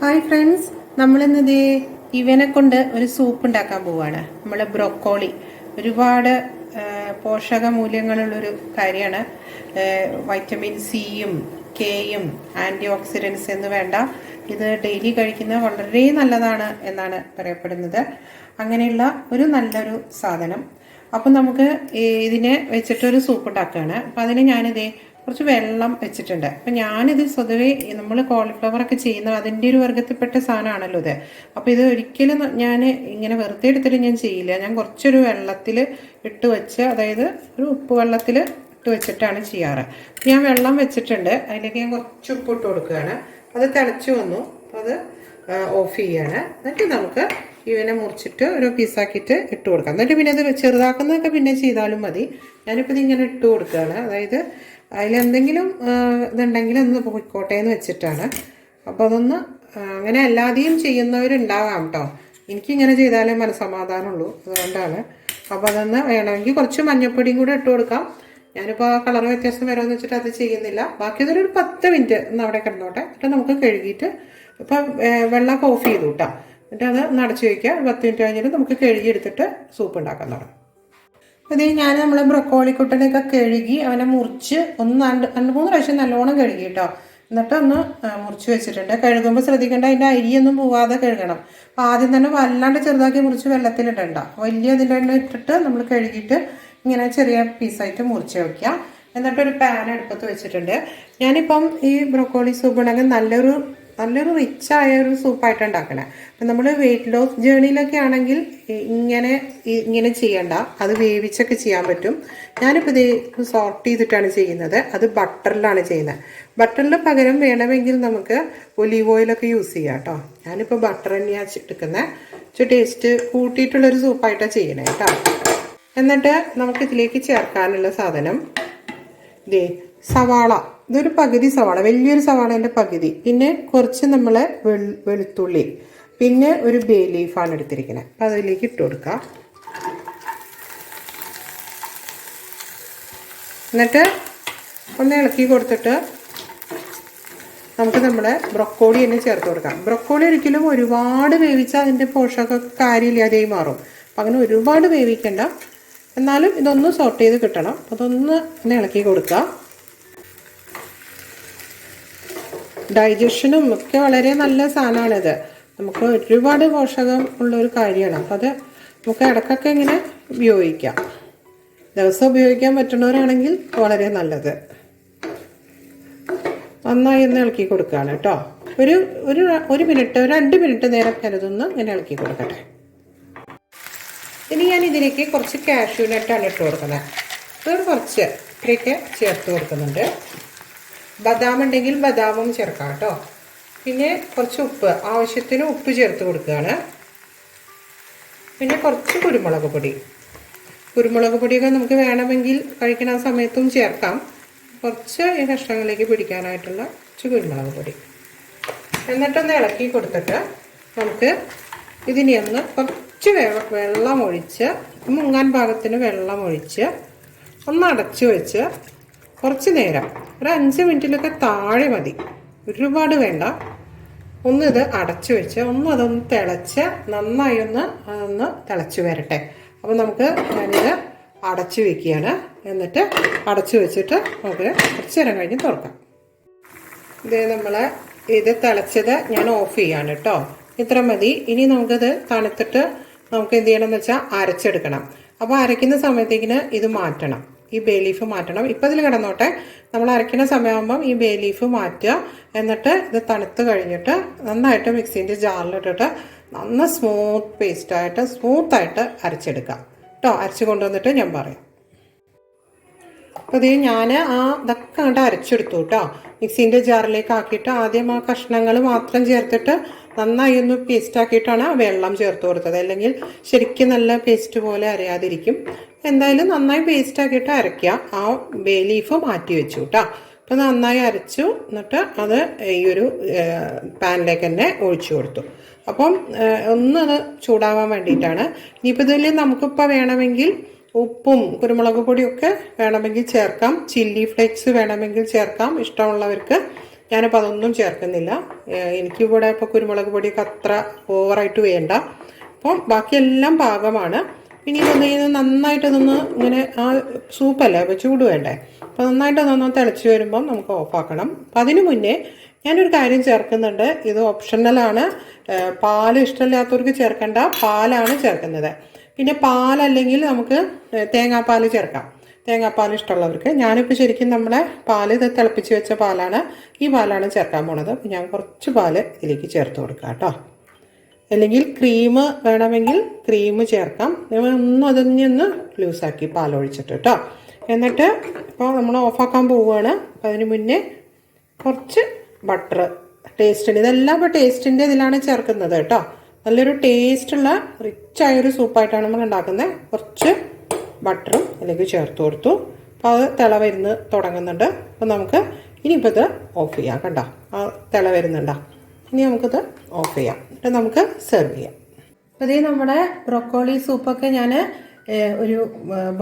Hi friends നമ്മളിന്നത് ഇവനെ കൊണ്ട് ഒരു സൂപ്പ് ഉണ്ടാക്കാൻ പോവാണ്. നമ്മൾ ബ്രൊക്കോളി ഒരുപാട് പോഷക മൂല്യങ്ങളുള്ളൊരു കാര്യമാണ്. വൈറ്റമിൻ സിയും കെയും ആന്റി ഓക്സിഡൻസ് എന്ന് വേണ്ട. ഇത് ഡെയിലി കഴിക്കുന്നത് വളരെ നല്ലതാണ് എന്നാണ് പറയപ്പെടുന്നത്. അങ്ങനെയുള്ള ഒരു നല്ലൊരു സാധനം. അപ്പം നമുക്ക് ഇതിനെ വെച്ചിട്ടൊരു സൂപ്പ് ഉണ്ടാക്കുകയാണ് അപ്പം അതിന് ഞാനിതേ കുറച്ച് വെള്ളം വെച്ചിട്ടുണ്ട്. അപ്പം ഞാനിത് സ്വതവേ നമ്മൾ കോളിഫ്ലവർ ഒക്കെ ചെയ്യുന്ന അതിന്റെ ഒരു വർഗത്തിൽപ്പെട്ട സാധനമാണല്ലോ ഇത്. അപ്പോൾ ഇത് ഒരിക്കലും ഞാൻ ഇങ്ങനെ വെറുതെ എടുത്തിട്ട് ഞാൻ ചെയ്യില്ല. ഞാൻ കുറച്ചൊരു വെള്ളത്തിൽ ഇട്ട് വെച്ച് അതായത് ഒരു ഉപ്പ് വെള്ളത്തിൽ ഇട്ട് വെച്ചിട്ടാണ് ചെയ്യാറ്. ഞാൻ വെള്ളം വെച്ചിട്ടുണ്ട്. അതിലേക്ക് ഞാൻ കുറച്ച് ഉപ്പ് ഇട്ട് കൊടുക്കുകയാണ്. അത് തിളച്ചു വന്നു. അത് ഓഫ് ചെയ്യാണ്. എന്നിട്ട് നമുക്ക് ഇവനെ മുറിച്ചിട്ട് ഒരു പീസാക്കിയിട്ട് ഇട്ട് കൊടുക്കാം. എന്നിട്ട് പിന്നെ അത് ചെറുതാക്കുന്നതൊക്കെ പിന്നെ ചെയ്താലും മതി. ഞാനിപ്പോൾ ഇത് ഇങ്ങനെ ഇട്ട് കൊടുക്കുകയാണ്. അതായത് അതിലെന്തെങ്കിലും ഇതുണ്ടെങ്കിൽ ഒന്ന് പോയിക്കോട്ടെ എന്ന് വെച്ചിട്ടാണ്. അപ്പോൾ അതൊന്ന് അങ്ങനെ അല്ലാതെയും ചെയ്യുന്നവരുണ്ടാകാം കേട്ടോ എനിക്കിങ്ങനെ ചെയ്താലേ മനസ്സമാധാനമുള്ളൂ. അതുകൊണ്ടാണ്. അപ്പോൾ അതൊന്ന് വേണമെങ്കിൽ കുറച്ച് മഞ്ഞപ്പൊടിയും കൂടെ ഇട്ട് കൊടുക്കാം. ഞാനിപ്പോൾ കളർ വ്യത്യാസം വരുമെന്ന് വെച്ചിട്ട് അത് ചെയ്യുന്നില്ല. ബാക്കി അതൊരു പത്ത് മിനിറ്റ് ഒന്ന് അവിടെ കിടന്നോട്ടെ. എന്നിട്ട് നമുക്ക് കഴുകിയിട്ട് ഇപ്പം വെള്ളമൊക്കെ ഓഫ് ചെയ്തു കേട്ടോ എന്നിട്ട് അത് നടച്ച് വയ്ക്കുക പത്ത് മിനിറ്റ് കഴിഞ്ഞിട്ട് നമുക്ക് കഴുകിയെടുത്തിട്ട് സൂപ്പ് ഉണ്ടാക്കാൻ തുടങ്ങാം. ഇത് ഞാൻ നമ്മളെ ബ്രൊക്കോളി കുട്ടനെയൊക്കെ കഴുകി അവനെ മുറിച്ച് ഒന്ന് രണ്ട് രണ്ട് മൂന്ന് പ്രാവശ്യം നല്ലോണം കഴുകി കേട്ടോ എന്നിട്ട് ഒന്ന് മുറിച്ച് വെച്ചിട്ടുണ്ട്. കഴുകുമ്പോൾ ശ്രദ്ധിക്കേണ്ട അതിന്റെ അരിയൊന്നും പോവാതെ കഴുകണം. അപ്പോൾ ആദ്യം തന്നെ വല്ലാണ്ട് ചെറുതാക്കി മുറിച്ച് വെള്ളത്തിലിടണ്ട. വലിയ അതിന്റെ എണ്ണ ഇട്ടിട്ട് നമ്മൾ കഴുകിയിട്ട് ഇങ്ങനെ ചെറിയ പീസായിട്ട് മുറിച്ച് വയ്ക്കുക എന്നിട്ടൊരു പാൻ അടുപ്പത്ത് വെച്ചിട്ടുണ്ട്. ഞാനിപ്പം ഈ ബ്രൊക്കോളി സൂപ്പ് ഉണ്ടെങ്കിൽ നല്ലൊരു നല്ലൊരു റിച്ച് ആയ ഒരു സൂപ്പായിട്ട് ഉണ്ടാക്കണേ. അപ്പം നമ്മൾ വെയിറ്റ് ലോസ് ജേണിയിലൊക്കെ ആണെങ്കിൽ ഇങ്ങനെ ഇങ്ങനെ ചെയ്യണ്ട. അത് വേവിച്ചൊക്കെ ചെയ്യാൻ പറ്റും. ഞാനിപ്പോൾ ഇത് സോർട്ട് ചെയ്തിട്ടാണ് ചെയ്യുന്നത്. അത് ബട്ടറിലാണ് ചെയ്യുന്നത് ബട്ടറിൽ പകരം വേണമെങ്കിൽ നമുക്ക് ഒലീവ് ഓയിലൊക്കെ യൂസ് ചെയ്യാം കേട്ടോ. ഞാനിപ്പോൾ ബട്ടർ തന്നെയാണ് എടുക്കുന്നത് ടേസ്റ്റ് കൂട്ടിയിട്ടുള്ളൊരു സൂപ്പായിട്ടാണ് ചെയ്യണേ കേട്ടോ. എന്നിട്ട് നമുക്ക് ഇതിലേക്ക് ചേർക്കാനുള്ള സാധനം. ദേ സവാള. ഇതൊരു പകുതി സവാള. വലിയൊരു സവാളേന്റെ പകുതി. പിന്നെ കുറച്ച് നമ്മൾ വെളുത്തുള്ളി. പിന്നെ ഒരു ബേ ലീഫാണ് എടുത്തിരിക്കുന്നത് അപ്പം അതിലേക്ക് ഇട്ട് കൊടുക്കുക എന്നിട്ട് ഒന്ന് ഇളക്കി കൊടുത്തിട്ട് നമുക്ക് നമ്മുടെ ബ്രൊക്കോളി തന്നെ ചേർത്ത് കൊടുക്കാം. ബ്രൊക്കോളി ഒരിക്കലും ഒരുപാട് വേവിച്ചാൽ അതിന്റെ പോഷക കാര്യമില്ലാതെയായി മാറും. അപ്പം അങ്ങനെ ഒരുപാട് വേവിക്കണ്ട. എന്നാലും ഇതൊന്ന് സോർട്ട് ചെയ്ത് കിട്ടണം. അതൊന്ന് ഇളക്കി കൊടുക്കുക ഡൈജഷനും ഒക്കെ വളരെ നല്ല സാധനമാണിത്. നമുക്ക് ഒരുപാട് പോഷകം ഉള്ള ഒരു കാര്യമാണ്. അപ്പം അത് നമുക്ക് ഇടക്കൊക്കെ ഇങ്ങനെ ഉപയോഗിക്കാം. ദിവസം ഉപയോഗിക്കാൻ പറ്റുന്നവരാണെങ്കിൽ വളരെ നല്ലത്. നന്നായി ഒന്ന് ഇളക്കി കൊടുക്കുകയാണ് കേട്ടോ. ഒരു ഒരു ഒരു മിനിറ്റ് രണ്ട് മിനിറ്റ് നേരം കരുതുന്ന ഇങ്ങനെ ഇളക്കി കൊടുക്കട്ടെ. ഇനി ഞാൻ ഇതിലേക്ക് കുറച്ച് കാഷ്യൂ നട്ടാണ് ഇട്ട് കൊടുക്കുന്നത്. ഇത് കുറച്ച് ഇത്രയൊക്കെ ചേർത്ത് കൊടുക്കുന്നുണ്ട്. ബദാം ഉണ്ടെങ്കിൽ ബദാമും ചേർക്കാം കേട്ടോ. പിന്നെ കുറച്ച് ഉപ്പ് ആവശ്യത്തിന് ഉപ്പ് ചേർത്ത് കൊടുക്കുകയാണ്. പിന്നെ കുറച്ച് കുരുമുളക് പൊടി. കുരുമുളക് പൊടിയൊക്കെ നമുക്ക് വേണമെങ്കിൽ കഴിക്കുന്ന സമയത്തും ചേർക്കാം. കുറച്ച് ഈ കഷ്ണങ്ങളിലേക്ക് പിടിക്കാനായിട്ടുള്ള കുറച്ച് കുരുമുളക് പൊടി. എന്നിട്ടൊന്ന് ഇളക്കി കൊടുത്തിട്ട് നമുക്ക് ഇതിനെ ഒന്ന് കുറച്ച് വെള്ളം ഒഴിച്ച് മുങ്ങാൻ പാകത്തിന് വെള്ളം ഒഴിച്ച് ഒന്ന് അടച്ചു വെച്ച് കുറച്ച് നേരം. ഒരു അഞ്ച് മിനിറ്റിലൊക്കെ താഴെ മതി. ഒരുപാട് വേണ്ട. ഒന്ന് ഇത് അടച്ചു വെച്ച് ഒന്ന് അതൊന്ന് തിളച്ച് നന്നായി ഒന്ന് അതൊന്ന് തിളച്ച് വരട്ടെ. അപ്പോൾ നമുക്ക് ഞാനിത് അടച്ചു വെക്കുകയാണ്. എന്നിട്ട് അടച്ചു വെച്ചിട്ട് നമുക്ക് കുറച്ച് നേരം കഴിഞ്ഞ് തുറക്കാം. ഇത് നമ്മൾ ഇത് തിളച്ചത് ഞാൻ ഓഫ് ചെയ്യാണ് കേട്ടോ. ഇത്ര മതി. ഇനി നമുക്കിത് തണുത്തിട്ട് നമുക്ക് എന്ത് ചെയ്യണം എന്ന് വെച്ചാൽ അരച്ചെടുക്കണം. അപ്പോൾ അരയ്ക്കുന്ന സമയത്തേക്കിന് ഇത് മാറ്റണം. ഈ ബേ ലീഫ് മാറ്റണം. ഇപ്പം ഇതിൽ കിടന്നോട്ടെ. നമ്മൾ അരയ്ക്കുന്ന സമയമാകുമ്പം ഈ ബേ ലീഫ് മാറ്റുക. എന്നിട്ട് ഇത് തണുത്ത് കഴിഞ്ഞിട്ട് നന്നായിട്ട് മിക്സീന്റെ ജാറിലിട്ടിട്ട് നന്ന സ്മൂത്ത് പേസ്റ്റായിട്ട് സ്മൂത്തായിട്ട് അരച്ചെടുക്കാം കേട്ടോ അരച്ച് കൊണ്ടുവന്നിട്ട് ഞാൻ പറയാം. അപ്പോൾ ഇത് ഞാൻ ആ ഇതൊക്കെ അങ്ങോട്ട് അരച്ചെടുത്തു കേട്ടോ മിക്സീന്റെ ജാറിലേക്ക് ആക്കിയിട്ട് ആദ്യം ആ കഷ്ണങ്ങൾ മാത്രം ചേർത്തിട്ട് നന്നായി ഒന്ന് പേസ്റ്റ് ആക്കിയിട്ടാണ് ആ വെള്ളം ചേർത്ത് കൊടുത്തത്. അല്ലെങ്കിൽ ശരിക്കും നല്ല പേസ്റ്റ് പോലെ അരയാതിരിക്കും. എന്തായാലും നന്നായി പേസ്റ്റ് ആക്കിയിട്ട് അരയ്ക്കുക. ആ ബേ ലീഫ് മാറ്റി വെച്ചു കേട്ടോ അപ്പോൾ നന്നായി അരച്ചു. എന്നിട്ട് അത് ഈ ഒരു പാനിലേക്ക് തന്നെ ഒഴിച്ചു കൊടുത്തു. അപ്പം ഏഹ്, ഒന്ന് അത് ചൂടാവാൻ വേണ്ടിയിട്ടാണ്. ഇനിയിപ്പോൾ ഇതിൽ നമുക്കിപ്പോൾ വേണമെങ്കിൽ ഉപ്പും കുരുമുളക് പൊടിയൊക്കെ വേണമെങ്കിൽ ചേർക്കാം. ചില്ലി ഫ്ലേക്സ് വേണമെങ്കിൽ ചേർക്കാം. ഇഷ്ടമുള്ളവർക്ക് ഞാനിപ്പോൾ അതൊന്നും ചേർക്കുന്നില്ല. എനിക്കിവിടെ ഇപ്പോൾ കുരുമുളക് പൊടിയൊക്കെ അത്ര ഓവറായിട്ട് വേണ്ട. അപ്പം ബാക്കിയെല്ലാം പാകമാണ്. പിന്നെ ഇതൊന്ന് ഇത് നന്നായിട്ട് ഇതൊന്ന് ഇങ്ങനെ ആ സൂപ്പല്ലേ? അപ്പോൾ ചൂട് വേണ്ടേ? അപ്പോൾ നന്നായിട്ടതൊന്ന് തിളച്ച് വരുമ്പോൾ നമുക്ക് ഓഫാക്കണം. അപ്പം അതിന് മുന്നേ ഞാനൊരു കാര്യം ചേർക്കുന്നുണ്ട്. ഇത് ഓപ്ഷണലാണ് പാൽ ഇഷ്ടമില്ലാത്തവർക്ക് ചേർക്കേണ്ട. പാലാണ് ചേർക്കുന്നത്. പിന്നെ പാലല്ലെങ്കിൽ നമുക്ക് തേങ്ങാപ്പാൽ ചേർക്കാം. തേങ്ങാപ്പാൽ ഇഷ്ടമുള്ളവർക്ക്. ഞാനിപ്പോൾ ശരിക്കും നമ്മളെ പാൽ ഇത് തിളപ്പിച്ച് വെച്ച പാലാണ് ഈ പാലാണ് ചേർക്കാൻ പോണത്. ഞാൻ കുറച്ച് പാൽ ഇതിലേക്ക് ചേർത്ത് കൊടുക്കാം കേട്ടോ. അല്ലെങ്കിൽ ക്രീം വേണമെങ്കിൽ ക്രീം ചേർക്കാം. ഒന്ന് അതൊന്ന് ഒന്ന് ലൂസാക്കി പാലൊഴിച്ചിട്ട് കേട്ടോ. എന്നിട്ട് ഇപ്പോൾ നമ്മൾ ഓഫാക്കാൻ പോവുകയാണ് അപ്പോൾ അതിന് മുന്നേ കുറച്ച് ബട്ടർ ടേസ്റ്റിന് ഇതെല്ലാം ഇപ്പോൾ ടേസ്റ്റിന്റെ ഇതിലാണ് ചേർക്കുന്നത് കേട്ടോ. നല്ലൊരു ടേസ്റ്റുള്ള റിച്ചായൊരു സൂപ്പായിട്ടാണ് നമ്മൾ ഉണ്ടാക്കുന്നത്. കുറച്ച് ബട്ടറും അതിലേക്ക് ചേർത്ത് കൊടുത്തു. അപ്പോൾ അത് തിള വരുന്ന് തുടങ്ങുന്നുണ്ട്. അപ്പോൾ നമുക്ക് ഇനിയിപ്പോൾ ഇത് ഓഫ് ചെയ്യാം കണ്ടോ? ആ തിള വരുന്നുണ്ടോ? ഇനി നമുക്കിത് ഓഫ് ചെയ്യാം. എന്നിട്ട് നമുക്ക് സെർവ് ചെയ്യാം. അപ്പോൾ ഇതേ നമ്മുടെ ബ്രൊക്കോളി സൂപ്പൊക്കെ ഞാൻ ഒരു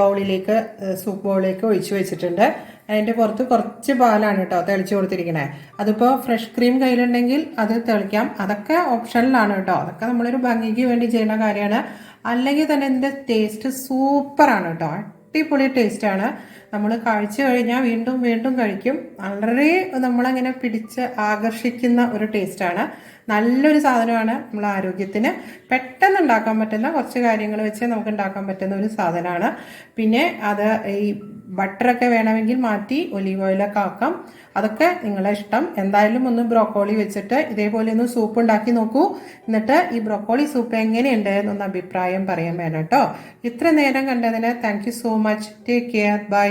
ബൗളിലേക്ക് സൂപ്പ് ബൗളിലേക്ക് ഒഴിച്ച് വെച്ചിട്ടുണ്ട്. അതിന്റെ പുറത്ത് കുറച്ച് പാലാണ് കേട്ടോ തെളിച്ച് കൊടുത്തിരിക്കണേ. അതിപ്പോ ഫ്രഷ് ക്രീം കയ്യിലുണ്ടെങ്കിൽ അത് തെളിക്കാം. അതൊക്കെ ഓപ്ഷനിലാണ് കേട്ടോ. അതൊക്കെ നമ്മളൊരു ഭംഗിക്ക് വേണ്ടി ചെയ്യുന്ന കാര്യമാണ്. അല്ലെങ്കിൽ തന്നെ ഇതിന്റെ ടേസ്റ്റ് സൂപ്പറാണ് കേട്ടോ. അടിപൊളി ടേസ്റ്റാണ് നമ്മൾ കഴിച്ചു കഴിഞ്ഞാൽ വീണ്ടും വീണ്ടും കഴിക്കും. വളരെ നമ്മളങ്ങനെ പിടിച്ച് ആകർഷിക്കുന്ന ഒരു ടേസ്റ്റാണ് നല്ലൊരു സാധനമാണ് നമ്മൾ ആരോഗ്യത്തിന്. പെട്ടെന്ന് ഉണ്ടാക്കാൻ പറ്റുന്ന കുറച്ച് കാര്യങ്ങൾ വെച്ച് നമുക്ക് ഉണ്ടാക്കാൻ പറ്റുന്ന ഒരു സാധനമാണ്. പിന്നെ അത് ഈ ബട്ടറൊക്കെ വേണമെങ്കിൽ മാറ്റി ഒലീവ് ഓയിലൊക്കെ ആക്കാം. അതൊക്കെ നിങ്ങളെ ഇഷ്ടം. എന്തായാലും ഒന്ന് ബ്രോക്കോളി വെച്ചിട്ട് ഇതേപോലെ ഒന്ന് സൂപ്പ് ഉണ്ടാക്കി നോക്കൂ. എന്നിട്ട് ഈ ബ്രോക്കോളി സൂപ്പ് എങ്ങനെയുണ്ട് എന്നൊന്ന് അഭിപ്രായം പറയാൻ വേണം കേട്ടോ. ഇത്ര നേരം കണ്ടതിന് thank so much take care bye